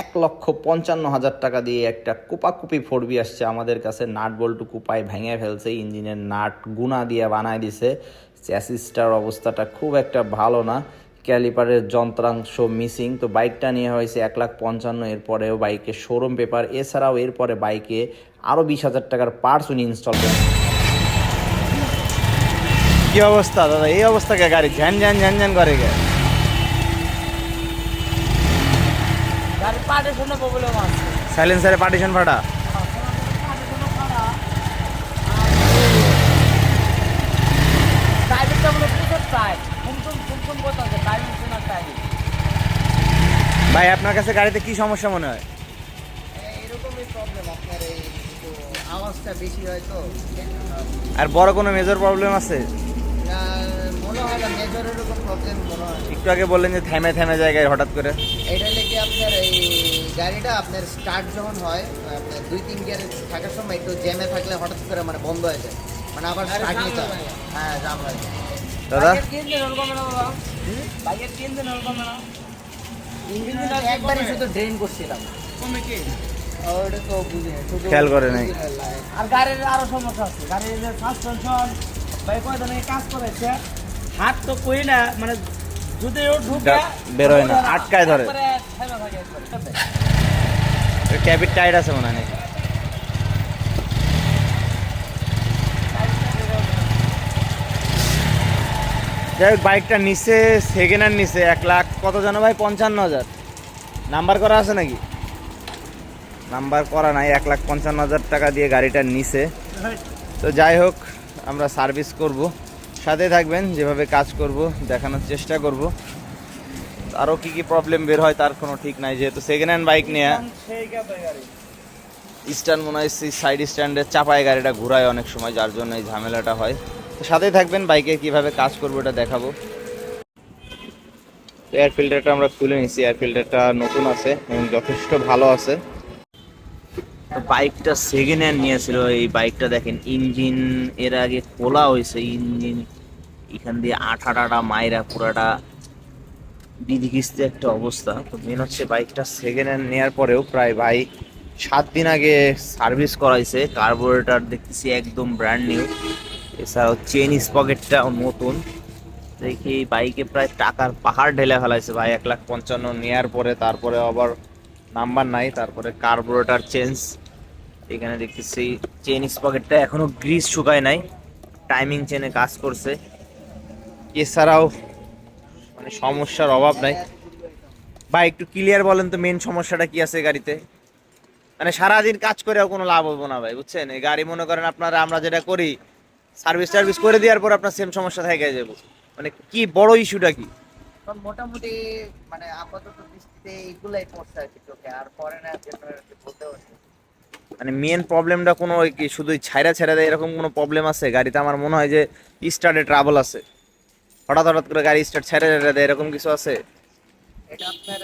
এক লক্ষ পঞ্চান্ন হাজার টাকা দিয়ে একটা কুপাকুপি ফোরবি আসছে আমাদের কাছে। নাট বল্টু কুপায় ভেঙে ফেলছে, ইঞ্জিনের নাট গুনা দিয়ে বানায় দিছে। চ্যাসিসটার অবস্থাটা খুব একটা ভালো না। ক্যালিপারের যন্ত্রাংশ মিসিং, তো বাইকটা নিয়ে হয়েছে এক লাখ পঞ্চান্ন, এরপরেও বাইকের শোরুম পেপার, এছাড়াও এরপরে বাইকে আরও বিশ হাজার টাকার পার্টস উনি ইনস্টল করেন কি অবস্থা দাদা? এই অবস্থা কে গাড়ি ঝ্যান ঝ্যান ঝ্যান ঝ্যান করে গে গাড়ি পার্টিশনে প্রবলেম আছে। সাইলেন্সারে পার্টিশন ফাটা ভাই আপনার কাছে গাড়িতে কি সমস্যা মনে হয়? এরকমই প্রবলেম আপনার এই একটু আওয়াজটা বেশি হয় তো। আর বড় কোনো মেজর প্রবলেম আছে? আর মনে হয় না মেজর এরকম প্রবলেম মনে হয় না। একটু আগে বললেন যে থেমে থেমে জায়গায় হঠাৎ করে। এটা লেগে আপনার এই গাড়িটা আপনার স্টার্ট যখন হয় আপনার দুই তিন গিয়ারে থাকার সময় একটু জ্যামে থাকলে হঠাৎ করে মানে বন্ধ হয়ে যায়। মানে আবার স্টার্ট নিতে হয়। হ্যাঁ জাম হয়ে যায়। দাদা? ইঞ্জিন একবারই শুধু ড্রেন করছিলাম। কমে কি? ওটা তো বুঝি না, শুধু খেয়াল করে নাই। আর গাড়ির আরও সমস্যা আছে। গাড়ির যে সাসপেনশন কাজ করেছে হাত তো কই না মানে যদি ও ঢুকে বেরোয় না, আটকায় ধরে। ক্যাবিট টাইট আছে মনে হয় নাকি? যাই হোক, বাইকটা নিচে সেকেন্ড হ্যান্ড নিচে এক লাখ কত জানো ভাই? পঞ্চান্ন হাজার। নাম্বার করা আছে নাকি? নাম্বার করা নাই, এক লাখ পঞ্চান্ন হাজার টাকা দিয়ে গাড়িটা নিচে তো যাই হোক, আমরা সার্ভিস করব। সাথে থাকবেন, যেভাবে কাজ করব, দেখানোর চেষ্টা করব। আরও কি কি প্রবলেম বের হয় তার কোনো ঠিক নাই যেহেতু সেকেন্ড হ্যান্ড বাইক নিয়ে স্ট্যান্ড মনে হয় সাইড স্ট্যান্ডের চাপায় গাড়িটা ঘুরায় অনেক সময়, যার জন্য এই ঝামেলাটা হয়। তো সাথেই থাকবেন বাইকে কীভাবে কাজ করব এটা দেখাবো। এয়ার ফিল্টারটা আমরা খুলে নিছি এয়ার ফিল্টারটা নতুন আছে, এবং যথেষ্ট ভালো আছে। বাইকটা সেকেন্ড হ্যান্ড নিয়েছিল, এই বাইকটা দেখেন ইঞ্জিন এর আগে খোলা হয়েছে ইঞ্জিন এখান দিয়ে আঠা টাটা মাইরা পুরাটা বিধিকিস্তে একটা অবস্থা। তো মেন হচ্ছে বাইকটা সেকেন্ড হ্যান্ড নেওয়ার পরেও প্রায় ভাই সাত দিন আগে সার্ভিস করাইছে। কার্বোরেটার দেখতেছি একদম ব্র্যান্ড নিউ এছাড়াও চেন স্পকেটটাও নতুন। দেখি বাইকে প্রায় টাকার পাহাড় ঢেলে ফেলাইছে ভাই, এক লাখ পঞ্চান্ন নেওয়ার পরে। তারপরে আবার নাম্বার নাই, তারপরে কার্বোরেটার চেঞ্জ এখানে দেখতেছি চেন স্পকেটটা এখনও গ্রিস শুকায় নাই। টাইমিং চেনে কাজ করছে। এছাড়াও মানে সমস্যার অভাব নাই। ভাই একটু ক্লিয়ার বলেন তো মেন সমস্যাটা কি আছে গাড়িতে? মানে সারাদিন কাজ করেও কোনো লাভ হব না ভাই বুঝছেন? এই গাড়ি মনে করেন আপনারা আমরা যেটা করি সার্ভিস টার্ভিস করে দেওয়ার পর আপনার সেম সমস্যা থেকে যাব মানে কি বড় ইস্যুটা কি? মোটামুটি মানে আপাতত দৃষ্টিতে এইগুলাই পড়ছে আর কি চোখে আর পরে না বলতে পারছি মানে মেন প্রবলেমটা কোনো শুধু ছাইরা ছেড়া দেয় এরকম কোনো প্রবলেম আছে? গাড়িতে আমার মনে হয় যে স্টার্টে ট্রাবল আছে। হঠাৎ হঠাৎ করে গাড়ি স্টার্ট ছেড়ে ছেড়ে দেয় এরকম কিছু আছে? এটা আপনার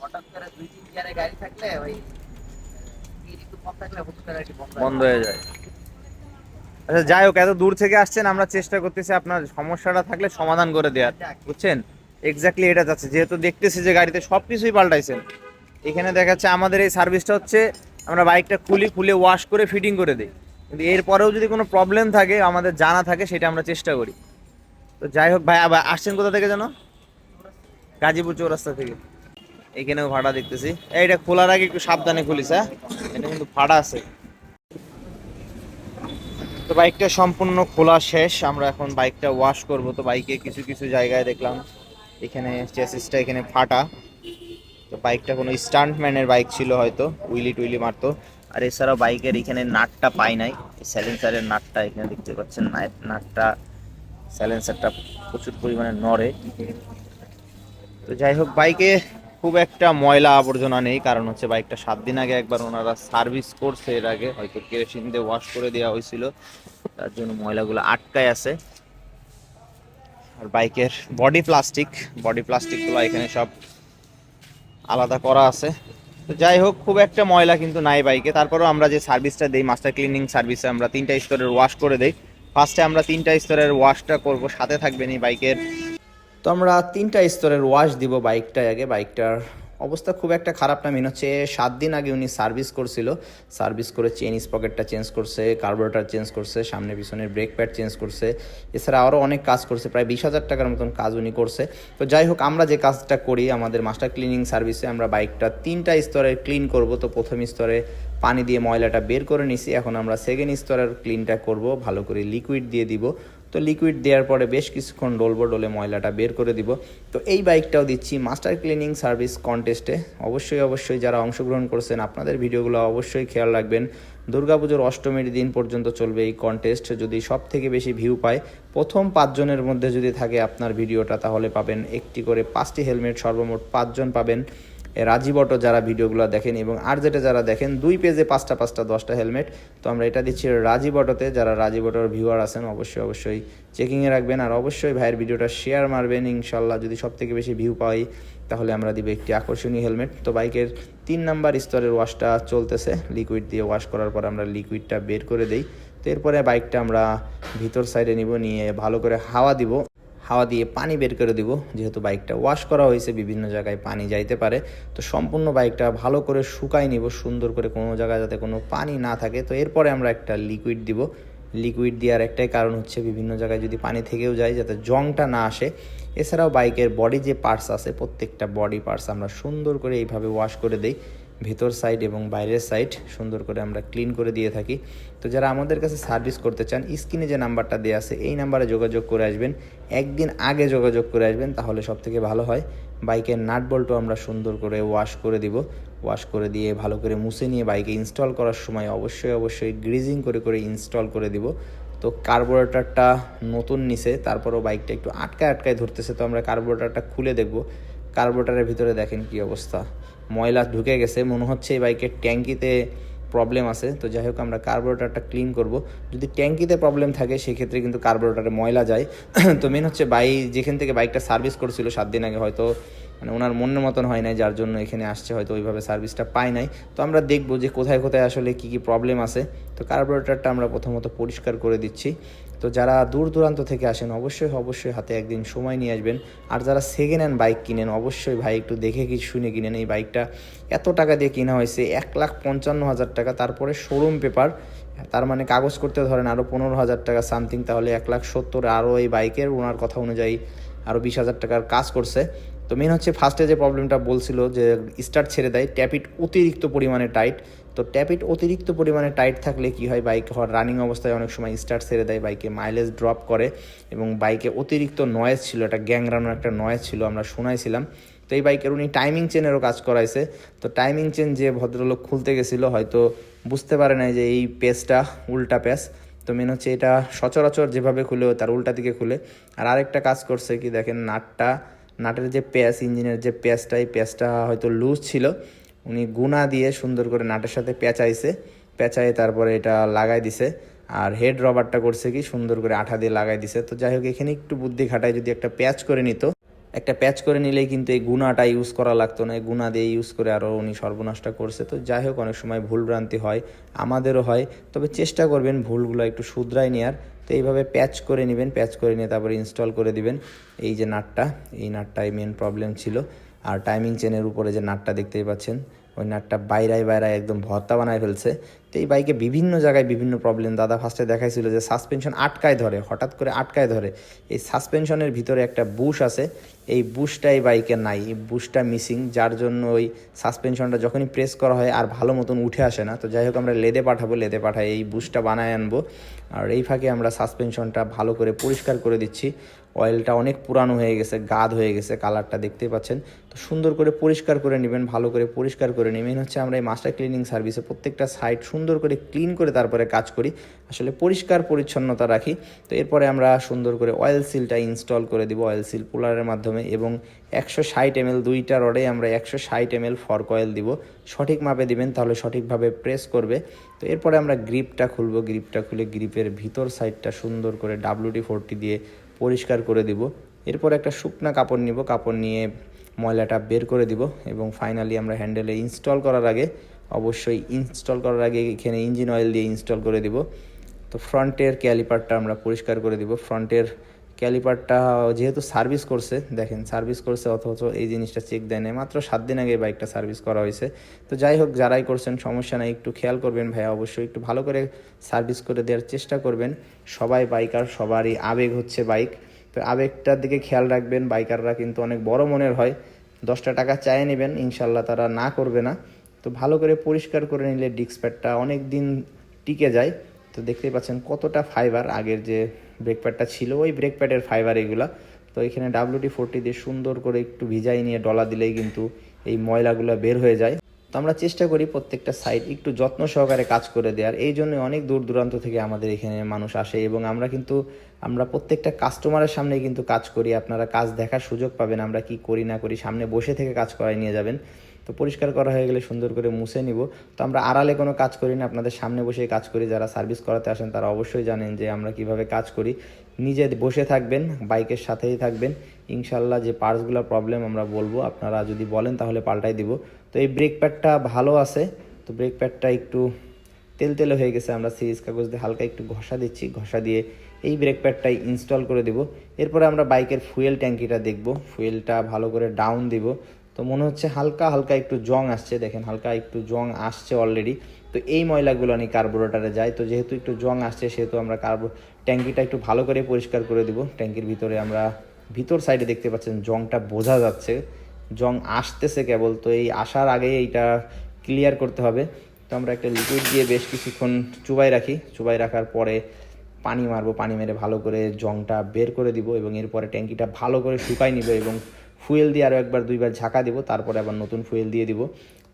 হঠাৎ করে দুই তিন গিয়ারে গাড়ি থাকলে ওই বন্ধ হয়ে যায় আচ্ছা যাই হোক এত দূর থেকে আসছেন আমরা চেষ্টা করতেছি আপনার সমস্যাটা থাকলে সমাধান করে দেওয়ার বুঝছেন? এক্স্যাক্টলি এটা যাচ্ছে যেহেতু দেখতেছি যে গাড়িতে সব কিছুই পাল্টাইছেন। এখানে দেখা যাচ্ছে আমাদের এই সার্ভিসটা হচ্ছে আমরা বাইকটা খুলি খুলে ওয়াশ করে ফিটিং করে দিই। কিন্তু এরপরেও যদি কোনো প্রবলেম থাকে আমাদের জানা থাকে সেটা আমরা চেষ্টা করি। তো যাই হোক, ভাই, আবার আসছেন কোথা থেকে যেন? গাজীপুর চৌরাস্তা থেকে। এখানেও ভাড়া দেখতেছি। এইটা খোলার আগে একটু সাবধানে খুলিস হ্যাঁ? এটা কিন্তু ভাড়া আছে। তো বাইকটা সম্পূর্ণ খোলা শেষ। আমরা এখন বাইকটা ওয়াশ করব। তো বাইকে কিছু কিছু জায়গায় দেখলাম। এখানে চেসিসটা এখানে ফাটা। তো বাইকটা কোনো স্টান্টম্যানের বাইক ছিল হয়তো। উইলি টুইলি মারতো। আর এছাড়াও বাইকের এখানে নাটটা পাই নাই। স্যালেন্সারের নাটটা এখানে দেখতে পাচ্ছেন। নাট- নাটটা স্যালেন্সারটা প্রচুর পরিমাণে নড়ে। তো যাই হোক, বাইকে খুব একটা ময়লা আবর্জনা নেই, কারণ হচ্ছে বাইকটা সাত দিন আগে একবার ওনারা সার্ভিস করছে এর আগে, হয়তো কেরোসিন দিয়ে ওয়াশ করে দেওয়া হয়েছিল, তার জন্য ময়লাগুলো আটকায় আছে। আর বাইকের বডি প্লাস্টিক বডি প্লাস্টিকগুলো এখানে সব আলাদা করা আছে। তো যাই হোক, খুব একটা ময়লা কিন্তু নাই বাইকে, তারপরেও আমরা যে সার্ভিসটা দিই মাস্টার ক্লিনিং সার্ভিসে আমরা তিনটা স্তরের ওয়াশ করে দেই। ফার্স্টে আমরা তিনটা স্তরের ওয়াশটা করব, সাথে থাকবেন এই বাইকের তো আমরা তিনটা স্তরের ওয়াশ দিব বাইকটায় আগে বাইকটার অবস্থা খুব একটা খারাপ না। মেন হচ্ছে সাত দিন আগে উনি সার্ভিস করছিল। সার্ভিস করে চেন স্পকেটটা চেঞ্জ করছে কার্বোরেটার চেঞ্জ করছে, সামনে পিছনের ব্রেক প্যাড চেঞ্জ করছে। এছাড়া আরও অনেক কাজ করছে, প্রায় বিশ হাজার টাকার মতন কাজ উনি করছে। তো যাই হোক, আমরা যে কাজটা করি, আমাদের মাস্টার ক্লিনিং সার্ভিসে আমরা বাইকটা তিনটা স্তরে ক্লিন করব। তো প্রথম স্তরে পানি দিয়ে ময়লাটা বের করে নিছি। এখন আমরা সেকেন্ড স্তরের ক্লিনটা করব, ভালো করে লিকুইড দিয়ে দিব। তো লিকুইড দেওয়ার পরে বেশ কিছুক্ষণ ডলবো, ডলে ময়লাটা বের করে দিব। তো এই বাইকটাও দিচ্ছি মাস্টার ক্লিনিং সার্ভিস কন্টেস্টে অবশ্যই অবশ্যই যারা অংশগ্রহণ করছেন আপনাদের ভিডিওগুলো অবশ্যই খেয়াল রাখবেন। দুর্গাপুজোর অষ্টমীর দিন পর্যন্ত চলবে এই কন্টেস্ট যদি সব থেকে বেশি ভিউ পায়, প্রথম পাঁচজনের মধ্যে যদি থাকে আপনার ভিডিওটা, তাহলে পাবেন একটি করে পাঁচটি হেলমেট সর্বমোট পাঁচজন পাবেন। রাজীব অটো যারা ভিডিওগুলো দেখেন এবং আর যেটা যারা দেখেন, দুই পেজে পাঁচটা পাঁচটা, দশটা হেলমেট। তো আমরা এটা দিচ্ছি রাজীব অটোতে। যারা রাজীব অটোর ভিউয়ার আছেন, অবশ্যই অবশ্যই চেকিংয়ে রাখবেন। আর অবশ্যই ভাইয়ের ভিডিওটা শেয়ার মারবেন, ইনশাল্লাহ যদি সব থেকে বেশি ভিউ পাই, তাহলে আমরা দিব একটি আকর্ষণীয় হেলমেট। তো বাইকের তিন নাম্বার স্তরের ওয়াশটা চলতেছে। লিকুইড দিয়ে ওয়াশ করার পর আমরা লিকুইডটা বের করে দেই। তো এরপরে বাইকটা আমরা ভিতর সাইডে নিব, নিয়ে ভালো করে হাওয়া দিব। হাওয়া দিয়ে পানি বের করে দিব। যেহেতু বাইকটা ওয়াশ করা হয়েছে, বিভিন্ন জায়গায় পানি যাইতে পারে। তো সম্পূর্ণ বাইকটা ভালো করে শুকাই নিব, সুন্দর করে কোনো জায়গায় যাতে কোনো পানি না থাকে। তো এরপরে আমরা একটা লিকুইড দিব। লিকুইড দেওয়ার একটাই কারণ হচ্ছে বিভিন্ন জায়গায় যদি পানি থেকেও যায়, যাতে জংটা না আসে। এছাড়াও বাইকের বডি যে পার্টস আছে, প্রত্যেকটা বডি পার্টস আমরা সুন্দর করে এইভাবে ওয়াশ করে দেই। ভেতর সাইড এবং বাইরের সাইড সুন্দর করে আমরা ক্লিন করে দিয়ে থাকি। তো যারা আমাদের কাছে সার্ভিস করতে চান স্ক্রিনে যে নাম্বারটা দেওয়া আছে, এই নাম্বারে যোগাযোগ করে আসবেন। একদিন আগে যোগাযোগ করে আসবেন, তাহলে সব থেকে ভালো হয়। বাইকের নাট বল্টও আমরা সুন্দর করে ওয়াশ করে দিব। ওয়াশ করে দিয়ে ভালো করে মুছে নিয়ে বাইকে ইনস্টল করার সময় অবশ্যই অবশ্যই গ্রিজিং করে করে ইনস্টল করে দিব। তো কার্বোরেটারটা নতুন নিছে, তারপরও বাইকটা একটু আটকায় আটকায় ধরতেছে, তো আমরা কার্বোরেটারটা খুলে দেখব। কার্বোরেটারের ভিতরে দেখেন কি অবস্থা। ময়লা ঢুকে গেছে, মনে হচ্ছে এই বাইকের ট্যাঙ্কিতে প্রবলেম আছে। তো যাই হোক, আমরা কার্বোরেটারটা ক্লিন করব। যদি ট্যাঙ্কিতে প্রবলেম থাকে, সেক্ষেত্রে কিন্তু কার্বোরেটারে ময়লা যায়। তো মেন হচ্ছে বাই যেখান থেকে বাইকটা সার্ভিস করছিল, সাত দিন আগে হয়তো মানে ওনার মনের মতন হয় নাই, যার জন্য এখানে আসছে, হয়তো ওইভাবে সার্ভিসটা পাই নাই। তো আমরা দেখব যে কোথায় কোথায় আসলে কি কি প্রবলেম আছে। তো কার্বোরেটারটা আমরা প্রথমত পরিষ্কার করে দিচ্ছি। তো যারা দূর দূরান্ত থেকে আসেন, অবশ্যই অবশ্যই হাতে একদিন সময় নিয়ে আসবেন। আর যারা সেকেন্ড হ্যান্ড বাইক কিনেন, অবশ্যই ভাই একটু দেখে কি, শুনে কিনেন এই বাইকটা এত টাকা দিয়ে কেনা হয়েছে, এক লাখ পঞ্চান্ন হাজার টাকা, তারপরে শোরুম পেপার তার মানে কাগজ করতে ধরেন আরও পনেরো হাজার টাকা সামথিং তাহলে এক লাখ সত্তর আরও এই বাইকের ওনার কথা অনুযায়ী আরও বিশ হাজার টাকার কাজ করছে। তো মেন হচ্ছে ফার্স্টে যে প্রবলেমটা বলছিল যে স্টার্ট ছেড়ে দেয় ট্যাপিট অতিরিক্ত পরিমাণে টাইট তো ট্যাপিট অতিরিক্ত পরিমাণে টাইট থাকলে কি হয়? বাইক রানিং অবস্থায় অনেক সময় স্টার্ট ছেড়ে দেয় বাইকে মাইলেজ ড্রপ করে এবং বাইকে অতিরিক্ত নয়েজ ছিল, একটা গ্যাংরানোর একটা নয়েজ ছিল, আমরা শোনাইছিলাম। তো এই বাইকের উনি টাইমিং চেনেরও কাজ করাইছে। তো টাইমিং চেন যে ভদ্রলোক খুলতে গেছিল হয়তো বুঝতে পারে নাই যে এই পেসটা উল্টা পেস তো মেন হচ্ছে এটা সচরাচর যেভাবে খুলে, তার উল্টা দিকে খুলে। আর আরেকটা কাজ করছে কি দেখেন, নাটটা নাটের যে প্যাস ইঞ্জিনের যে প্যাসটা এই প্যাসটা হয়তো লুজ ছিল, উনি গুণা দিয়ে সুন্দর করে নাটের সাথে পেঁচাইছে পেঁচাই তারপরে এটা লাগাই দিছে। আর হেড রবারটা করছে কি, সুন্দর করে আঠা দিয়ে লাগাই দিছে। তো যাই হোক, এখানে একটু বুদ্ধি খাটায় যদি একটা প্যাচ করে নিত, একটা প্যাচ করে নিলেই কিন্তু এই গুণাটা ইউজ করা লাগতো না, এই গুণা দিয়ে ইউজ করে আরও উনি সর্বনাশটা করছে। তো যাই হোক, অনেক সময় ভুলভ্রান্তি হয়, আমাদেরও হয়। তবে চেষ্টা করবেন ভুলগুলো একটু শুধরাই নেওয়ার তো এইভাবে প্যাচ করে নেবেন, প্যাচ করে নিয়ে তারপরে ইনস্টল করে দিবেন। এই যে নাটটা, এই নাটটাই মেন প্রবলেম ছিল। আর টাইমিং চেনের উপরে যে নাটটা দেখতেই পাচ্ছেন, ওই নাটটা বাইরায় বাইরায় একদম ভর্তা বানায় ফেলছে। তো এই বাইকে বিভিন্ন জায়গায় বিভিন্ন প্রবলেম দাদা ফার্স্টে দেখাইছিল যে সাসপেনশন আটকায় ধরে, হঠাৎ করে আটকায় ধরে। এই সাসপেনশনের ভিতরে একটা বুশ আছে এই বুশটা এই বাইকে নাই, এই বুশটা মিসিং যার জন্য ওই সাসপেনশনটা যখনই প্রেস করা হয় আর ভালো মতন উঠে আসে না। তো যাই হোক, আমরা লেদে পাঠাবো, লেদে পাঠাই এই বুশটা বানায় আনব। আর এই ফাঁকে আমরা সাসপেনশনটা ভালো করে পরিষ্কার করে দিচ্ছি। অয়েলটা অনেক পুরানো হয়ে গেছে গাদ হয়ে গেছে কালারটা দেখতেই পাচ্ছেন। তো সুন্দর করে পরিষ্কার করে নেবেন, ভালো করে পরিষ্কার করে নেবেন। হচ্ছে আমরা এই মাস্টার ক্লিনিং সার্ভিসে প্রত্যেকটা সাইট সুন্দর করে ক্লিন করে তারপরে কাজ করি। আসলে পরিষ্কার পরিচ্ছন্নতা রাখি। তো এরপরে আমরা সুন্দর করে অয়েল সিলটা ইনস্টল করে দিব অয়েল সিল পুলারের মাধ্যমে। এবং একশো ষাট এম দুইটা রডে আমরা একশো ষাট এম এল ফর্ক অয়েল দিব। সঠিক মাপে দিবেন, তাহলে সঠিকভাবে প্রেস করবে। তো এরপরে আমরা গ্রিপটা খুলবো। গ্রিপটা খুলে গ্রিপের ভিতর সাইডটা সুন্দর করে ডাব্লুটি ফোরটি দিয়ে পরিষ্কার করে দিব। এরপর একটা শুকনা কাপড় নিব। কাপড় নিয়ে ময়লাটা বের করে দিব এবং ফাইনালি আমরা হ্যান্ডেলে ইনস্টল করার আগে অবশ্যই ইনস্টল করার আগে এখানে ইঞ্জিন অয়েল দিয়ে ইনস্টল করে দিব। তো ফ্রন্টের ক্যালিপারটা আমরা পরিষ্কার করে দিব। ফ্রন্টের ক্যালিপারটা যেহেতু সার্ভিস করছে, দেখেন সার্ভিস করছে অথচ এই জিনিসটা চেক দেয় না মাত্র সাত দিন আগে বাইকটা সার্ভিস করা হয়েছে। তো যাই হোক, যারাই করছেন, সমস্যা নাই, একটু খেয়াল করবেন ভাইয়া, অবশ্যই একটু ভালো করে সার্ভিস করে দেওয়ার চেষ্টা করবেন। সবাই বাইকার সবারই আবেগ হচ্ছে বাইক তো আবেগটার দিকে খেয়াল রাখবেন বাইকাররা কিন্তু অনেক বড় মনের হয়। দশটা টাকা চায় নেবেন ইনশাল্লাহ তারা না করবে না। তো ভালো করে পরিষ্কার করে নিলে ডিস্ক প্যাডটা অনেক দিন টিকে যায়। তো দেখতেই পাচ্ছেন কতটা ফাইবার আগের যে ব্রেক প্যাডটা ছিল, ওই ব্রেক প্যাডের ফাইবার এগুলা। তো এখানে ডাব্লিউটি ফোরটি দিয়ে সুন্দর করে একটু ভিজাই নিয়ে ডলা দিলেই কিন্তু এই ময়লাগুলো বের হয়ে যায়। তো আমরা চেষ্টা করি প্রত্যেকটা সাইড একটু যত্ন সহকারে কাজ করে দেওয়ার। এই জন্য অনেক দূর দূরান্ত থেকে আমাদের এখানে মানুষ আসে এবং আমরা কিন্তু, আমরা প্রত্যেকটা কাস্টমারের সামনে কিন্তু কাজ করি। আপনারা কাজ দেখার সুযোগ পাবেন, আমরা কি করি না করি সামনে বসে থেকে কাজ করাই নিয়ে যাবেন। তো পরিষ্কার করা হয়ে গেলে সুন্দর করে মুছে নিব। তো আমরা আড়ালে কোনো কাজ করি না, আপনাদের সামনে বসে কাজ করি। যারা সার্ভিস করাতে আসেন, তারা অবশ্যই জানেন যে আমরা কীভাবে কাজ করি। নিজে বসে থাকবেন, বাইকের সাথেই থাকবেন। ইনশাল্লাহ যে পার্টসগুলো প্রবলেম আমরা বলব, আপনারা যদি বলেন তাহলে পাল্টাই দিব। তো এই ব্রেক প্যাডটা ভালো আছে। তো ব্রেক প্যাডটা একটু তেল তেলে হয়ে গেছে, আমরা সিরিজ কাগজ দিয়ে হালকা একটু ঘষা দিচ্ছি। ঘষা দিয়ে এই ব্রেক প্যাডটাই ইনস্টল করে দিব। এরপরে আমরা বাইকের ফুয়েল ট্যাঙ্কিটা দেখব। ফুয়েলটা ভালো করে ডাউন দিব। তো মনে হচ্ছে হালকা হালকা একটু জং আসছে, দেখেন হালকা একটু জং আসছে অলরেডি তো এই ময়লাগুলো নিয়ে কার্বোরেটারে যায় তো যেহেতু একটু জং আসছে, সেহেতু আমরা কার্বো ট্যাঙ্কিটা একটু ভালো করে পরিষ্কার করে দিব। ট্যাঙ্কির ভিতরে আমরা, ভিতর সাইডে দেখতে পাচ্ছেন জংটা বোঝা যাচ্ছে। জং আসতেছে কেবল, তো এই আসার আগে এইটা ক্লিয়ার করতে হবে। তো আমরা একটা লিকুইড দিয়ে বেশ কিছুক্ষণ চুবাই রাখি। চুবাই রাখার পরে পানি মারবো, পানি মেরে ভালো করে জংটা বের করে দিব এবং এরপরে ট্যাঙ্কিটা ভালো করে শুকাই নিব এবং ফুয়েল দিয়ে আরও একবার দুইবার ঝাঁকা দিব, তারপরে আবার নতুন ফুয়েল দিয়ে দিব।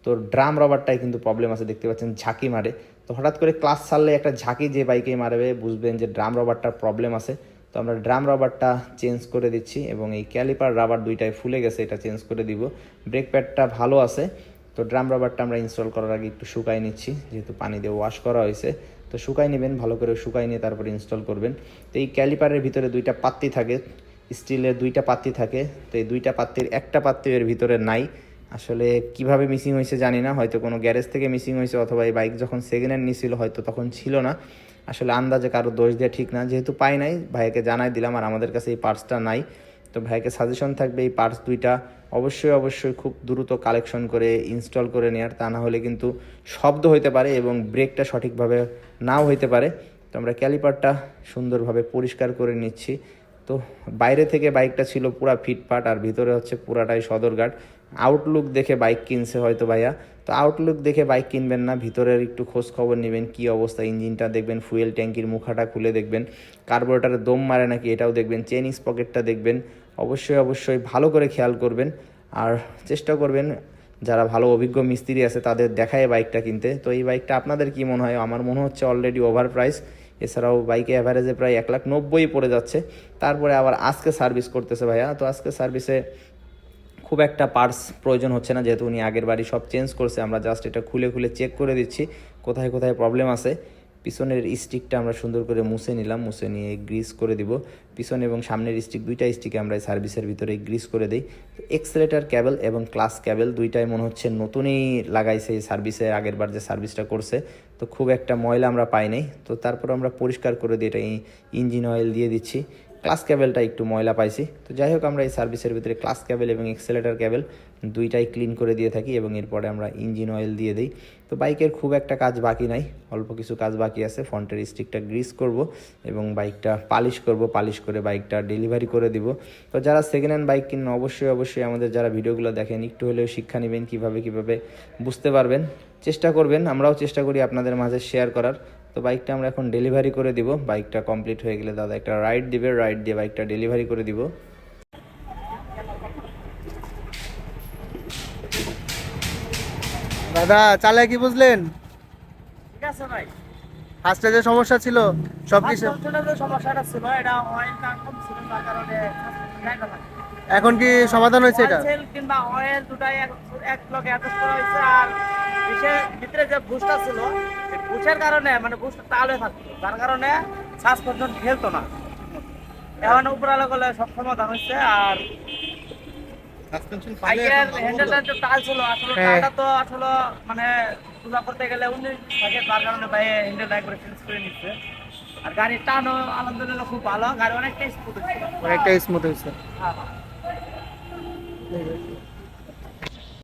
তো ড্রাম রবারটাই কিন্তু প্রবলেম আছে, দেখতে পাচ্ছেন ঝাঁকি মারে। তো হঠাৎ করে ক্লাস ছাড়লে একটা ঝাঁকি যে বাইকে মারবে, বুঝবেন যে ড্রাম রবারটার প্রবলেম আছে। তো আমরা ড্রাম রাবারটা চেঞ্জ করে দিচ্ছি এবং এই ক্যালিপার রাবার দুইটাই ফুলে গেছে, এটা চেঞ্জ করে দিব। ব্রেক প্যাডটা ভালো আছে। তো ড্রাম রাবারটা আমরা ইনস্টল করার আগে একটু শুকাই নিচ্ছি, যেহেতু পানি দিয়ে ওয়াশ করা হয়েছে। তো শুকাই নেবেন, ভালো করে শুকাই নিয়ে তারপরে ইনস্টল করবেন। তো এই ক্যালিপারের ভিতরে দুইটা পাত্তি থাকে স্টিলের দুইটা পাত্তি থাকে, তো এই দুইটা পাত্তির একটা পাত্তি এর ভিতরে নাই। আসলে কীভাবে মিসিং হয়েছে জানি না, হয়তো কোনো গ্যারেজ থেকে মিসিং হয়েছে অথবা এই বাইক যখন সেকেন্ড হ্যান্ড নিছিল হয়তো তখন ছিল না। আসলে আন্দাজে কারও দোষ দেওয়া ঠিক না, যেহেতু পাই নাই ভাইকে জানাই দিলাম আর আমাদের কাছে এই পার্টসটা নাই। তো ভাইকে সাজেশন থাকবে এই পার্টস দুইটা অবশ্যই অবশ্যই খুব দ্রুত কালেকশন করে ইনস্টল করে নেওয়ার তা না হলে কিন্তু শব্দ হইতে পারে এবং ব্রেকটা সঠিকভাবে নাও হইতে পারে। তো আমরা ক্যালিপারটা সুন্দরভাবে পরিষ্কার করে নিচ্ছি। তো বাইরে থেকে বাইকটা ছিল পুরা ফিটফাট আর ভিতরে হচ্ছে পুরাটাই সদরঘাট। আউটলুক দেখে বাইক কিনছে হয়তো ভাইয়া। তো আউটলুক দেখে বাইক কিনবেন না, ভিতরের একটু খোঁজ খবর নেবেন, কি অবস্থা, ইঞ্জিনটা দেখবেন ফুয়েল ট্যাঙ্কির মুখাটা খুলে দেখবেন কার্বোরেটারে দম মারে নাকি এটাও দেখবেন চেন পকেটটা দেখবেন। অবশ্যই অবশ্যই ভালো করে খেয়াল করবেন। আর চেষ্টা করবেন, যারা ভালো অভিজ্ঞ মিস্ত্রি আছে তাদের দেখায় বাইকটা কিনতে। তো এই বাইকটা আপনাদের কি মনে হয়? আমার মনে হচ্ছে অলরেডি ওভার প্রাইস এছাড়াও বাইকে অ্যাভারেজে প্রায় এক লাখ নব্বই পড়ে যাচ্ছে। তারপরে আবার আজকে সার্ভিস করতেছে ভাইয়া। তো আজকে সার্ভিসে খুব একটা পার্স প্রয়োজন হচ্ছে না, যেহেতু উনি আগের বাড়ি সব চেঞ্জ করছে। আমরা জাস্ট এটা খুলে খুলে চেক করে দিচ্ছি, কোথায় কোথায় প্রবলেম আছে। পিছনের স্টিকটা আমরা সুন্দর করে মুছে নিলাম, মুছে নিয়ে গ্রিস করে দিব। পিছনে এবং সামনের স্টিক দুইটা স্টিকে আমরা সার্ভিসের ভিতরে গ্রিস করে দিই। এক্সেলেটার ক্যাবেল এবং ক্লাস ক্যাবেল দুইটাই মনে হচ্ছে নতুনই লাগাইছে এই সার্ভিসে আগের বার যে সার্ভিসটা করছে। তো খুব একটা ময়লা আমরা পাই নাই। তো তারপর আমরা পরিষ্কার করে দিই এটা ইঞ্জিন অয়েল দিয়ে দিচ্ছি। ক্লাস ক্যাবেলটা একটু ময়লা পাইছি। তো যাই হোক, আমরা এই সার্ভিসের ভিতরে ক্লাস ক্যাবেল এবং এক্সেলেটার ক্যাবেল দুইটাই ক্লিন করে দিয়ে থাকি এবং এরপরে আমরা ইঞ্জিন অয়েল দিয়ে দিই। তো বাইকের খুব একটা কাজ বাকি নাই, অল্প কিছু কাজ বাকি আছে। ফ্রন্টের স্টিকটা গ্রিস করব এবং বাইকটা পালিশ করব, পালিশ করে বাইকটা ডেলিভারি করে দিব। তো যারা সেকেন্ড হ্যান্ড বাইক কিনেন অবশ্যই অবশ্যই আমাদের যারা ভিডিওগুলো দেখেন, একটু হলেও শিক্ষা নেবেন কীভাবে কীভাবে, বুঝতে পারবেন। চেষ্টা করবেন আমরাও চেষ্টা করি আপনাদের মাঝে শেয়ার করার। তো বাইকটা আমরা এখন ডেলিভারি করে দিব। বাইকটা কমপ্লিট হয়ে গেলে দাদা একটা রাইড দিবে রাইড দিয়ে বাইকটা ডেলিভারি করে দিব। দাদা চালে কি বুঝলেন? ঠিক আছে ভাই। ফার্স্টে যে সমস্যা ছিল সব কিছু সমস্যাটা ছিল এটা অয়েলটা কম ছিল তার কারণে এখন কি সমাধান হয়েছে এটা? অয়েল কিন্তু অয়েল দুটাই এক এক লগে অ্যাটাচ করা হয়েছে আর বিশের ভিতরে যে বুস্টটা ছিল এই কারণে মানে বুস্টটা তাহলে থাকতো। যার কারণে শ্বাস পর্যন্ত খেলতো না। এখন উপরালা গলে সব সমাধান হয়েছে আর বাইকের হ্যান্ডেলটা যে টাল ছিল আসলে হ্যাঁ। তো আসলে মানে তুলা করতে গেলে উনিশ থাকে তার কারণে ভাই হ্যান্ডেলটা একবারে চেঞ্জ করে নিচ্ছে। আর গাড়ির টানও আলহামদুলিল্লাহ খুব ভালো গাড়ি অনেকটা স্মুথ হচ্ছে অনেকটা স্মুথ হয়েছে। হ্যাঁ হ্যাঁ। ঠিক আছে